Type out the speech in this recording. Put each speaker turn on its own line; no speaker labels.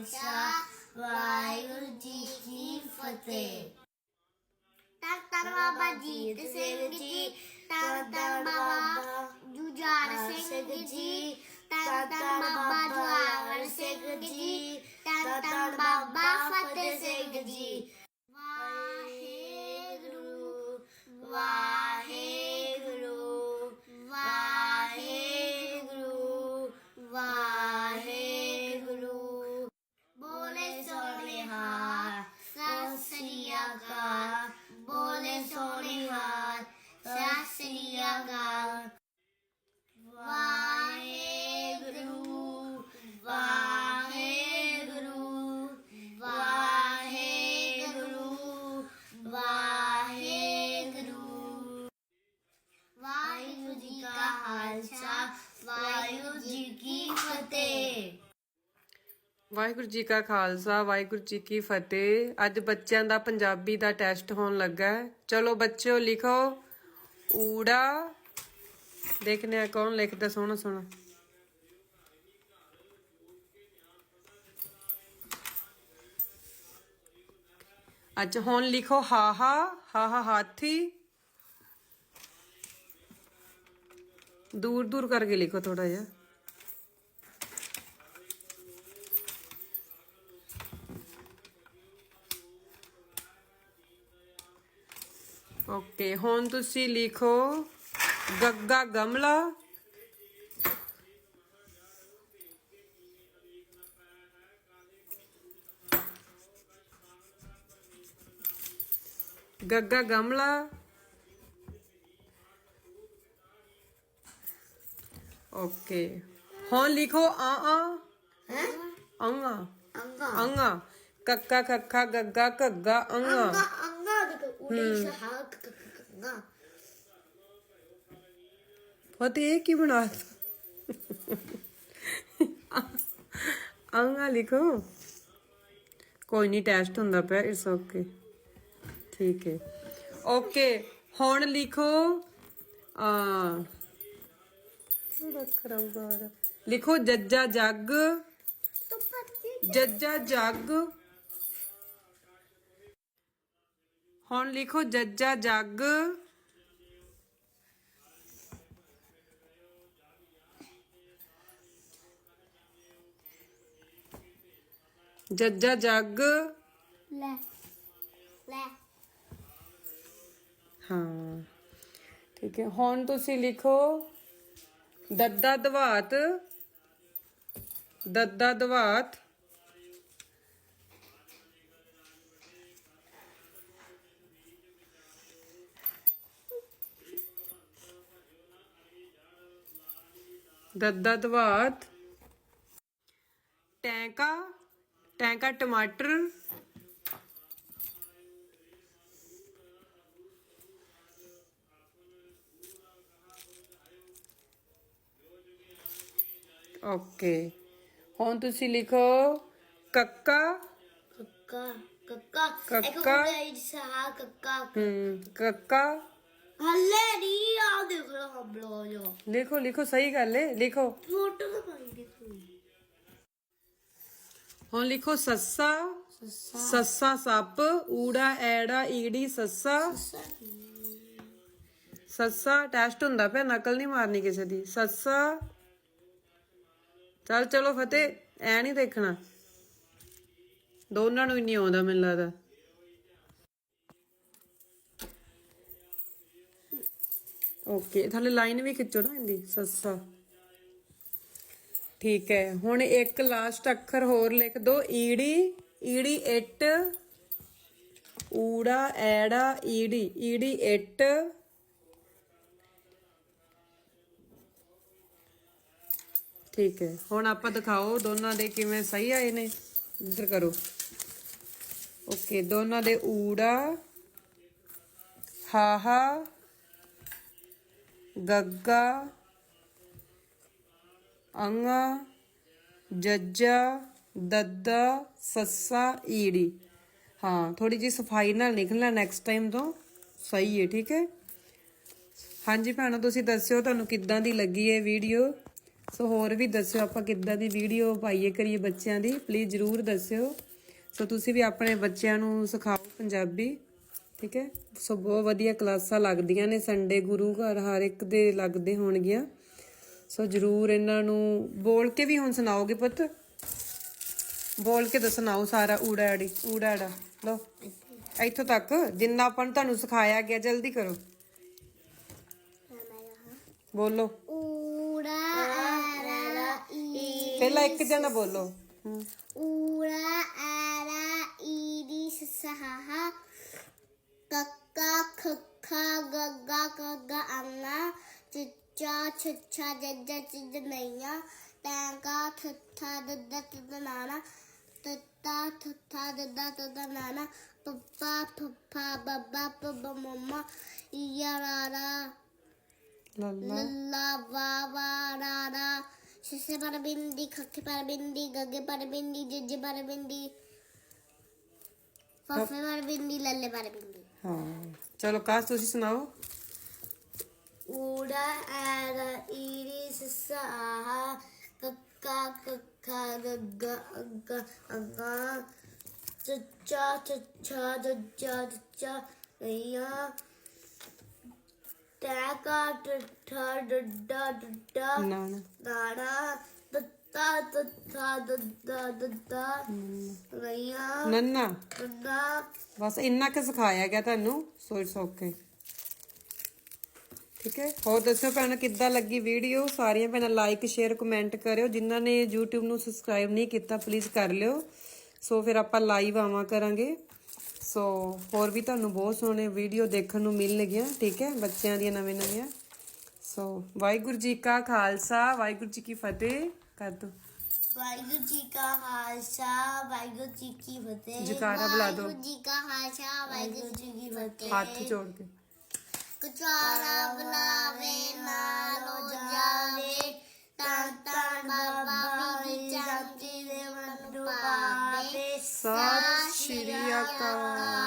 ਖਾਲਸਾ ਵਾਹਿਗੁਰੂ ਜੀ ਕੀ ਫਤਿਹ।
ਤਨ ਤਨ ਬਾਬਾ ਜੀਤ ਸਿੰਘ ਜੀ, ਤਨ ਤਨ ਬਾਬਾ ਜੁਝਾਰ ਸਿੰਘ ਜੀ, ਤਨ ਤਨ ਬਾਬਾ ਜਵਾਹਰ ਸਿੰਘ ਜੀ, ਤਨ ਤਨ ਬਾਬਾ ਫਤਿਹ ਸਿੰਘ ਜੀ। ਵਾਹਿਗੁਰੂ ਜੀ ਕਾ ਖਾਲਸਾ, ਵਾਹਿਗੁਰੂ ਜੀ ਕੀ ਫਤਿਹ।
ਅੱਜ ਬੱਚਿਆਂ ਦਾ ਪੰਜਾਬੀ ਦਾ ਟੈਸਟ ਹੋਣ ਲੱਗਾ ਚਲੋ ਬੱਚਿਓ ਲਿਖੋ। ਊੜਾ। ਦੇਖਨੇ ਆ ਕੌਣ ਲਿਖਦਾ ਸੋਹਣਾ ਸੋਹਣਾ ਅੱਛਾ ਹੁਣ ਲਿਖੋ ਹਾਹਾ ਹਾਹਾ ਹਾਥੀ। ਦੂਰ ਦੂਰ ਕਰਕੇ ਲਿਖੋ ਥੋੜਾ ਜਿਹਾ। ਓਕੇ ਹੁਣ ਤੁਸੀਂ ਲਿਖੋ ਗੱਗਾ ਗਮਲਾ। ਗੱਗਾ ਗਮਲਾ। ਓਕੇ ਹੁਣ ਲਿਖੋ ਆ ਆ
ਹੈ?
ਅੰਗਾ।
ਅੰਗਾ।
ਕੱਕਾ ਖੱਖਾ ਗੱਗਾ ਘੱਗਾ ਅੰਗਾ
ਸਹਾਕ ਕੰਗਾ
ਫਤਿਹ ਇਹ ਕੀ ਬਣਾ ਅੰਗਾ ਲਿਖੋ ਕੋਈ ਨਹੀਂ ਟੈਸਟ ਹੁੰਦਾ ਪਿਆ ਇਟਸ ਓਕੇ ਠੀਕ ਹੈ ਓਕੇ ਹੁਣ ਲਿਖੋ ਆ ਥੋੜਾ ਕਰਾਂਗਾ ਲਿਖੋ ਜੱਜਾ ਜੱਗ ਜੱਜਾ ਜੱਗ ਹੁਣ ਲਿਖੋ ਜੱਜਾ ਜੱਗ। ਜੱਜਾ ਜੱਗ।
ਲੈ ਲੈ।
ਹਾਂ ਠੀਕ ਹੈ। ਹੁਣ ਤੁਸੀਂ ਲਿਖੋ ਦੱਦਾ ਦਵਾਤ। ਦੱਦਾ ਦਵਾਤ। ਦੱਦਾ ਦਵਾਤ। ਟੈਂਕਾ ਟੈਂਕਾ ਟਮਾਟਰ। ਓਕੇ। ਹੁਣ ਤੁਸੀਂ ਲਿਖੋ ਕੱਕਾ।
ਕੱਕਾ ਕੱਕਾ। ਇੱਕ
ਕੱਕਾ।
ਕੱਕਾ
ਕੱਕਾ।
ਹੱਲੇ ਨਹੀਂ ਆ ਦੇਖ ਲੋ ਹਮਲੋ ਜੋ।
ਲਿਖੋ ਲਿਖੋ ਸਹੀ ਗੱਲ ਹੈ ਲਿਖੋ।
ਫੋਟੋ ਤਾਂ ਪਾਈ ਦੇ ਤੂੰ
ਹੁਣ ਲਿਖੋ ਸੱਸਾ ਸੱਸਾ। ਸੱਪ ਊੜਾ ਐੜਾ ਈੜੀ ਸੱਸਾ। ਸੱਸਾ ਟੈਸਟ ਹੁੰਦਾ ਪਿਆ ਨਕਲ ਨਹੀਂ ਮਾਰਨੀ ਕਿਸੇ ਦੀ। ਸੱਸਾ। ਚੱਲ ਚਲੋ ਫਤਿਹ ਐ ਨਹੀਂ ਦੇਖਣਾ। ਦੋਨਾਂ ਨੂੰ ਹੀ ਨਹੀਂ ਆਉਂਦਾ ਮੈਨੂੰ ਲੱਗਦਾ। ਓਕੇ, ਥੱਲੇ ਲਾਈਨ ਵੀ ਖਿੱਚੋ ਨਾ ਇਹਦੀ ਸੱਸਾ ਠੀਕ ਹੈ, ਹੁਣ ਇੱਕ ਲਾਸਟ ਅੱਖਰ ਹੋਰ ਲਿਖ ਦੋ, ਈੜੀ ਈੜੀ ਇੱਟ, ਊੜਾ, ਐੜਾ, ਈੜੀ ਈੜੀ ਇੱਟ। ਠੀਕ ਹੈ, ਹੁਣ ਆਪਾਂ ਦਿਖਾਓ ਦੋਨਾਂ ਦੇ ਕਿਵੇਂ ਸਹੀ ਆਏ ਨੇ, ਇੱਧਰ ਕਰੋ। ਓਕੇ, ਦੋਨਾਂ ਦੇ ਊੜਾ ਹਾਹਾ ਗੱਗਾ, ਅੰਗਾ, ਜੱਜਾ, ਦੱਦਾ, ਸੱਸਾ, ਈੜੀ। ਹਾਂ ਥੋੜੀ ਜੀ ਸਫ਼ਾਈ ਨਾਲ ਲਿਖਣਾ ਨੈਕਸਟ ਟਾਈਮ ਤੋਂ। ਸਹੀ ਹੈ, ਠੀਕ ਹੈ? ਹਾਂਜੀ ਭੈਣੋ, ਤੁਸੀਂ ਦੱਸਿਓ ਤੁਹਾਨੂੰ ਕਿੱਦਾਂ ਦੀ ਲੱਗੀ ਇਹ ਵੀਡੀਓ? ਸੋ ਹੋਰ ਵੀ ਦੱਸਿਓ ਆਪਾਂ ਕਿੱਦਾਂ ਦੀ ਵੀਡੀਓ ਪਾਈਏ ਕਰੀਏ ਬੱਚਿਆਂ ਦੀ। ਪਲੀਜ਼ ਜਰੂਰ ਦੱਸਿਓ। ਸੋ ਤੁਸੀਂ ਵੀ ਆਪਣੇ ਬੱਚਿਆਂ ਨੂੰ ਸਿਖਾਓ ਪੰਜਾਬੀ। ਠੀਕ ਹੈ? ਸੋ ਬਹੁਤ ਵਧੀਆ ਕਲਾਸਾਂ ਲੱਗਦੀਆਂ ਨੇ ਸੰਡੇ ਗੁਰੂ ਘਰ ਹਰ ਇੱਕ ਦੇ ਲੱਗਦੇ ਹੋਣਗੀਆਂ। ਸੋ ਜਰੂਰ ਇਹਨਾਂ ਨੂੰ ਬੋਲ ਕੇ ਵੀ ਹੁਣ ਸੁਣਾਓਗੇ ਪੁੱਤ? ਬੋਲ ਕੇ ਤਾਂ ਸੁਣਾਓ ਸਾਰਾ ਊੜਾ ਆੜੀ ਊੜਾ ਆੜਾ ਲੋ ਇੱਥੋਂ ਤੱਕ ਜਿੰਨਾ ਆਪਾਂ ਨੂੰ ਤੁਹਾਨੂੰ ਸਿਖਾਇਆ ਗਿਆ ਜਲਦੀ ਕਰੋ। ਬੋਲੋ।
ਊੜਾ
ਪਹਿਲਾਂ ਇੱਕ ਜਣਾ ਬੋਲੋ
ਊੜਾ ਆਰਾ ਈ ਦੀ ਸਹਾ ਕੱਕਾ ਗੱਗਾ ਗੱਗਾ ਅੰਨਾ ਚਿੱਚਾ ਛੱਛਾ ਜੱਜਾ ਚਿੱਜ ਨਈਆ ਟੈਂਕਾ ਠੱਠਾ ਦੱਦਾ ਤਦ ਨਾਨਾ ਤੱਤਾ ਠੱਠਾ ਦੱਦਾ ਤਦ ਨਾਨਾ ਪੱਪਾ ਫੱਫਾ ਬੱਬਾ ਪੱਬਾ ਮੰਮਾ ਯਾਰਾਰਾ
ਲੱਲਾ।
ਲੱਲਾ ਵਾ ਵਾ ਰਾ ਰਾ ਸ਼ਸੇ ਪਰ ਬਿੰਦੀ ਖੱਖੇ ਪਰ ਬਿੰਦੀ ਗੱਗੇ ਪਰ ਬਿੰਦੀ ਜੱਜੇ ਪਰ ਬਿੰਦੀ ਫੱਫੇ ਪਰ ਬਿੰਦੀ ਲੱਲੇ ਪਰ ਬਿੰਦੀ
ਹਾਂ। ਚਲੋ ਕਾਸ ਤੁਸੀਂ ਸੁਣਾਓ
ਊੜਾ ਆਹਾ ਕੱਕਾ ਕੱਖਾ ਗੱਗਾ ਅੱਗਾ ਅੱਗਾ ਚੱਚਾ ਚੱਚਾ ਜੱਜਾ ਜੱਜਾ ਨਈਆ ਟੈਕਾ ਟੱਠਾ ਡੱਡਾ ਡੱਡਾ
ਨਾ ਨਾ ਨੰਨਾ।
ਦੱਦਾ
ਬਸ ਇੰਨਾ ਕੁ ਸਿਖਾਇਆ ਗਿਆ ਤੁਹਾਨੂੰ ਸੋ ਇਟਸ ਓਕੇ ਠੀਕ ਹੈ? ਹੋਰ ਦੱਸੋ ਭੈਣ ਕਿੱਦਾਂ ਲੱਗੀ ਵੀਡੀਓ ਸਾਰੀਆਂ ਭੈਣਾਂ ਲਾਈਕ ਸ਼ੇਅਰ ਕਮੈਂਟ ਕਰਿਓ। ਜਿਨ੍ਹਾਂ ਨੇ YouTube ਨੂੰ ਸਬਸਕ੍ਰਾਈਬ ਨਹੀਂ ਕੀਤਾ ਪਲੀਜ਼ ਕਰ ਲਿਓ। ਸੋ ਫਿਰ ਆਪਾਂ ਲਾਈਵ ਆਵਾਂ ਕਰਾਂਗੇ। ਸੋ ਹੋਰ ਵੀ ਤੁਹਾਨੂੰ ਬਹੁਤ ਸੋਹਣੇ ਵੀਡੀਓ ਦੇਖਣ ਨੂੰ ਮਿਲਣਗੀਆਂ ਠੀਕ ਹੈ? ਬੱਚਿਆਂ ਦੀਆਂ ਨਵੇਂ ਨਵੀਆਂ ਸੋ ਵਾਹਿਗੁਰੂ ਜੀ ਕਾ ਖਾਲਸਾ ਵਾਹਿਗੁਰੂ ਜੀ ਕੀ ਫਤਿਹ। ਕਰ ਦੋ।
ਵਾਹਿਗੁਰੂ ਜੀ ਕਾ ਖਾਲਸਾ ਵਾਹਿਗੁਰੂ ਜੀ ਕੀ ਫਤਿਹ
ਜੈਕਾਰਾ ਬੁਲਾ ਦਿਓ।
ਵਾਹਿਗੁਰੂ ਜੀ ਕਾ ਖਾਲਸਾ ਵਾਹਿਗੁਰੂ ਜੀ ਕੀ ਫਤਿਹ।
ਹੱਥ ਜੋੜ ਕੇ।
ਕੁਚਾਰਾ ਬੁਲਾਵੇ ਨਾਲੋ ਜਾਵੇ। ਤਾਂ ਤਾਂ ਬਾਬਾ ਵੀ ਜਾਂਦੀ ਦੇ ਮਨ ਪਾਵੇ
ਸਤਿ ਸ਼੍ਰੀ ਅਕਾਲ।